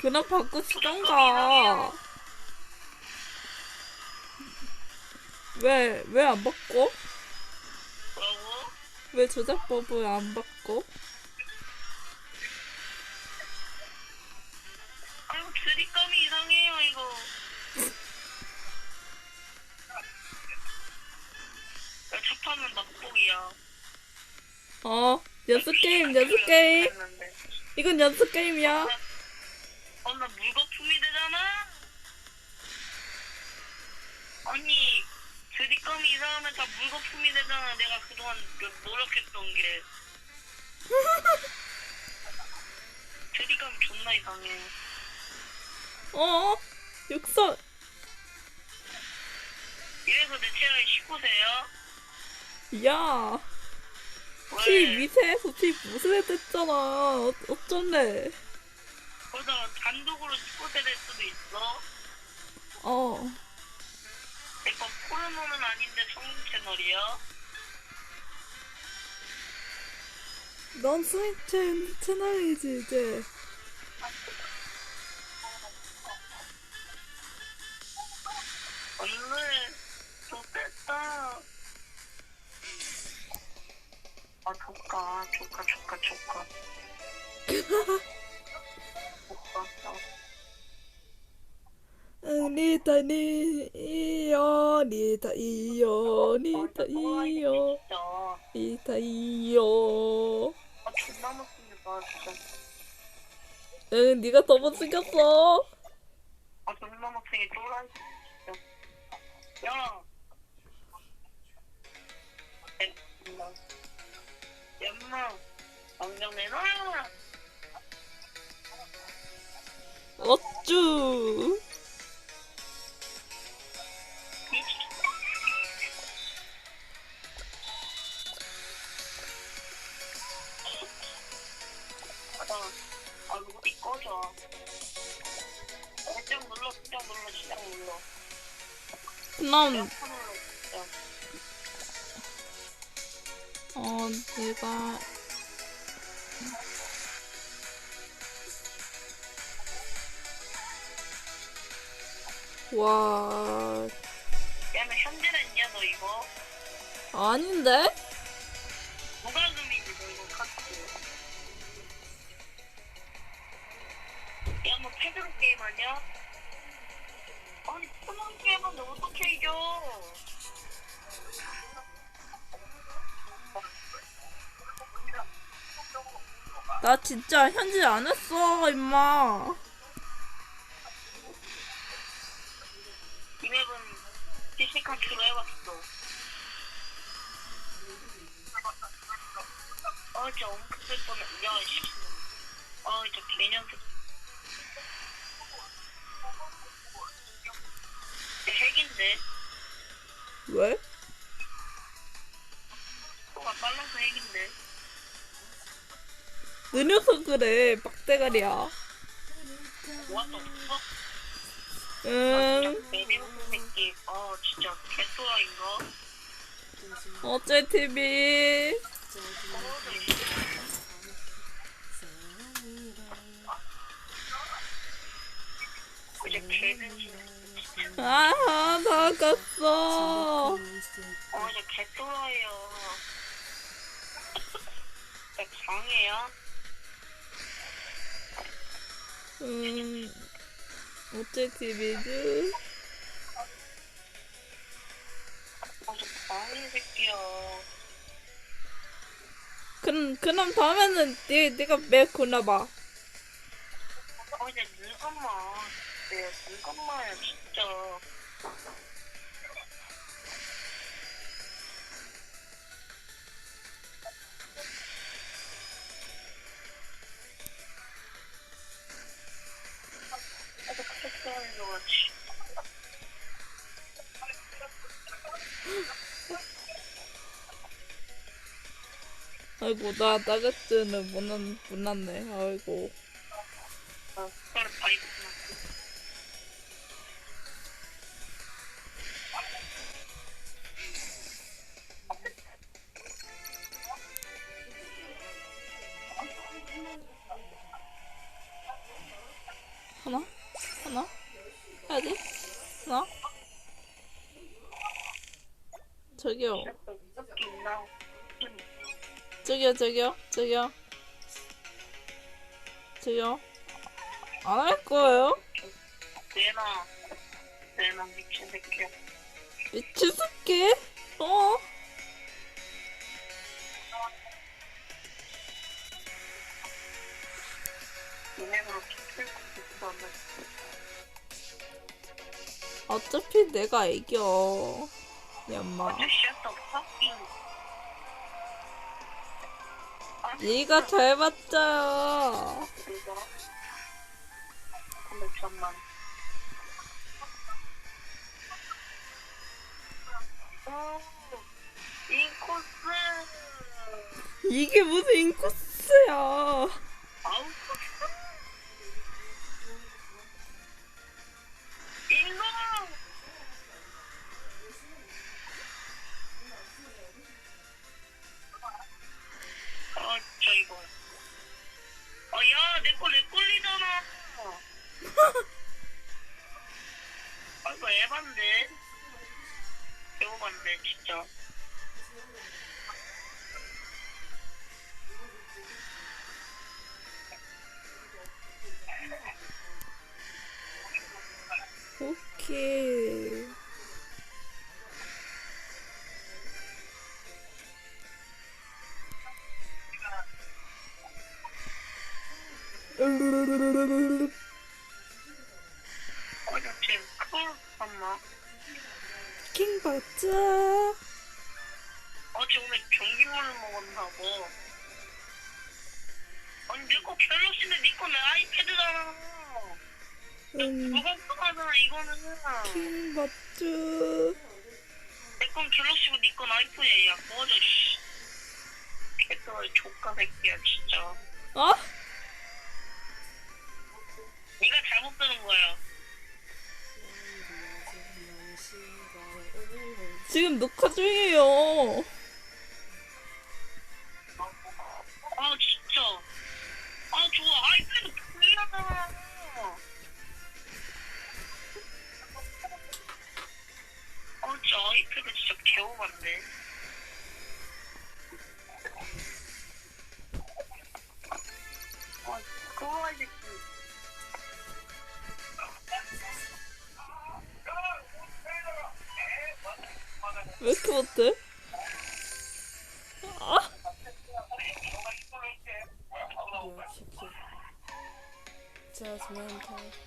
그냥 바꾸시던가. 왜, 왜 안 바꿔? 뭐라고? 왜 조작법을 안 바꿔? 아이고, 드립감이 이상해요, 이거. 야, 첫 판은 맛보기야. 어, 연습 게임, 연습 게임. 했는데. 이건 연습 게임이야. 이상하면 다 물거품이 되잖아. 내가 그동안 그 노력했던 게. 드립감이 존나 이상해. 어? 육선. 이래서 내 체력이 19세야? 야, 피 미세해서 피 무스레 됐잖아. 어, 어쩐래? 그러다가 단독으로 19세 될 수도 있어. 어. 포르노는 아닌데 성인 채널이야? 넌 스윗 채, 채널이지, 이제. 리타, 이요, 리타, 이요. 리타, 이요. 아, 존나 못생겼다, 진짜. 응, 니가 더 못생겼어. 아, 존나 못생겨, 쫄아, 진짜. 야! 엠마. 엠마. 당장 내놔! 어쭈. 와, 야, 너 현질했냐, 너 이거? 아닌데? 누가 금이지, 너 이거 카트. 야, 너 패드로 게임 하냐? 아니, 패드로 게임하는데 어떻게 이겨? 나 진짜 현질 안 했어, 임마. 이 맵은 피시카트로 해봤어. 아, 진짜 엄청 쓸 뻔해. 야, 씨. 아, 진짜 개년 새. 핵인데? 왜? 느려서 그래, 빡대가리야. 응? 어째 TV. 이제 개는 아, 다 갔어. 어 이제 개또라이요. 나 장애야? 음, 어째 새끼야. 그럼, 그럼 다음에는 네, 네가 맵 골라봐. 어 이제 잠깐만. 네, 잠깐만요, 진짜. 아이고 나 나게트는 못, 났- 못 났네. 아이고. 하나? 하나? 해야지? 하나? 저기요? 저기요 저기요 저기요 저기요 안 할 거예요? 내놔. 내놔, 미친 새끼야. 미친 새끼 어? 어차피 내가 이겨 얌마 아저씨, 또 fucking. 아, 네가 잘 봤자요 이거. 근데 잠만. 오, 인코스. 이게 무슨 인코스야 배워봤네, 진짜. 오케이 아, 킹받자 어제 오늘 전기물을 먹었나 봐. 아니, 내거 네 거는 아이패드잖아. 응 무겁하잖아, 이거는. 킹받자 내건 갤럭시고 네건 아이폰이야. 야, 꺼져, 씨. 개떨 조카 새끼야, 진짜. 어? 네가 잘못 들은 거야. 지금 녹화 중이에요 아, 진짜. 아, 저거 아이패드 불리하잖아. 아, 진짜 아이패드 진짜 개오반데.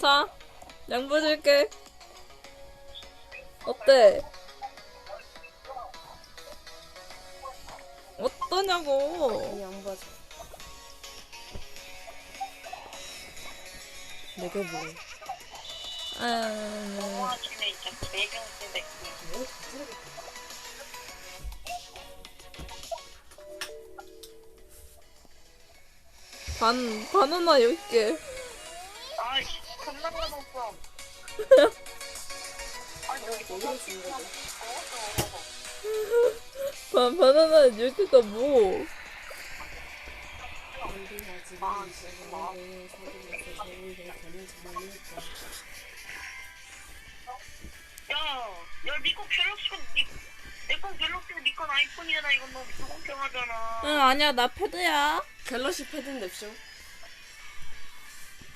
자, 양보해줄게. 어때? 어떠냐고. 안 봐줘. 내가 뭐? 아, 와, 반, 바나나 10개. 아이씨, 겁나 많았어. 아니, 여기 거지? 반, 바나나 10개가 뭐? 아, 진짜. 야, 야, 니거 갤럭시가, 니, 내건 갤럭시고 니건 아이폰이잖아. 이건 너무 불공평하잖아. 응, 아니야, 나 패드야. 갤럭시 패드인데 쇼?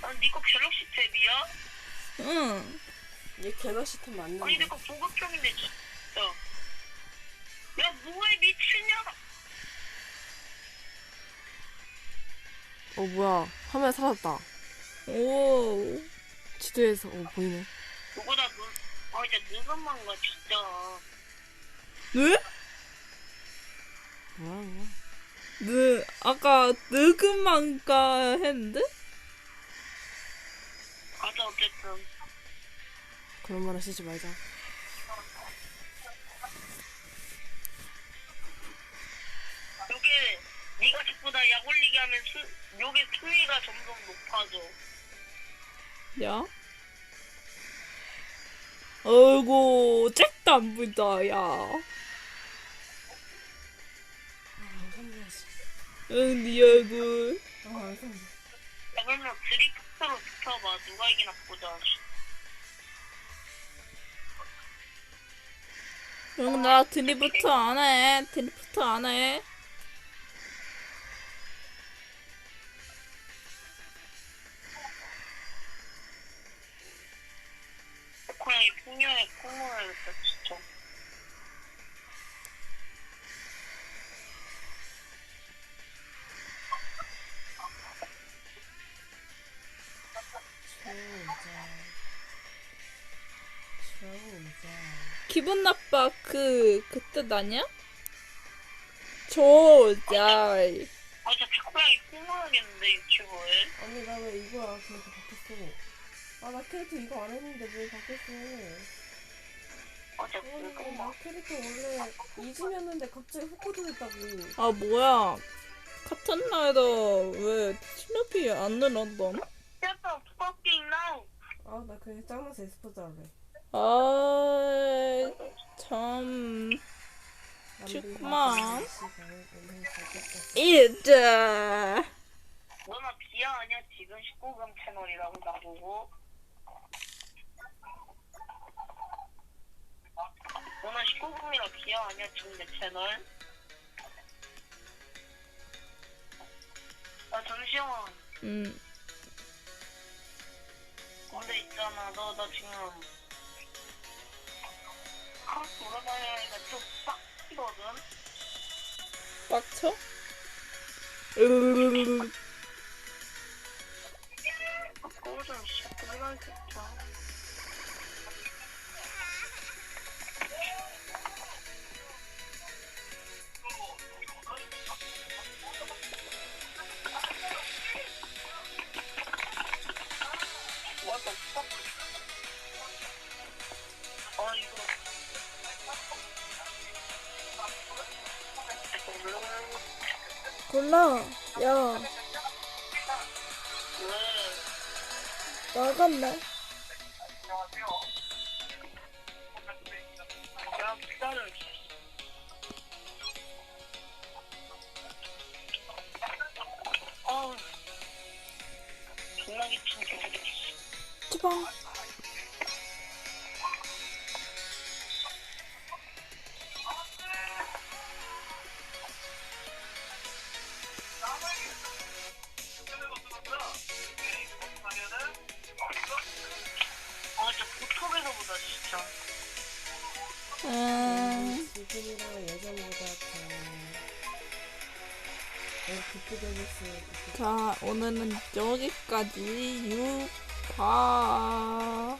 난 니거 갤럭시 탭이야? 응. 얘 갤럭시 탭 아니, 맞는데. 내거 보급형인데, 진짜. 야, 뭐해, 미친년아. 어 뭐야? 화면 사라졌다. 오. 지도에서 어 보이네. 누구다, 너, 아, 이제 누군만 가, 진짜. 네? 뭐야 뭐야? 느, 아까 느금만가 했는데? 가자, 어쨌든. 그런 말 하시지 말자. 요게 네가 자꾸 나 약 올리게 하면 수, 욕의 수위가 점점 높아져. 야. 어이구, 잭도 안 보인다, 야. 응, 네 얼굴. 그러면 드리프트로 붙어봐. 누가 이기나 보자. 응, 나 드리프트 안 해. 드리프트 안 해. 기분 나빠, 그, 그뜻 아니야? 조잘. 아, 진짜 고양이 콩물어야겠는데, 유튜브에. 아니, 나 왜 이거야? 그래서 바뀌었어. 아, 나 캐릭터 이거 안 했는데 왜 바뀌었어? 아, 진짜 아니, 나. 캐릭터 원래 이지였는데 갑자기 후코드 됐다고. 아, 뭐야. 같은 날에도 왜 스누피 안 늘었던? 아, 나 그냥 짱나서 에스퍼즈 할래. 아, 참. 좋겠다. 이자. 너나 비하 아니야? 지금 19금 채널이라고 나보고. 너나 19금이라 비하 아니야? 지금 내 채널? 아, 잠시만. 음, 근데 있잖아, 너, 나 지금. 하루 돌아다니니까 좀 빡치거든? 빡쳐? 으르르르르. 그거 좀 시작해보면 좋다. 골라. 야, 왜? 나갔네. 지방. 오늘은 여기까지 유파.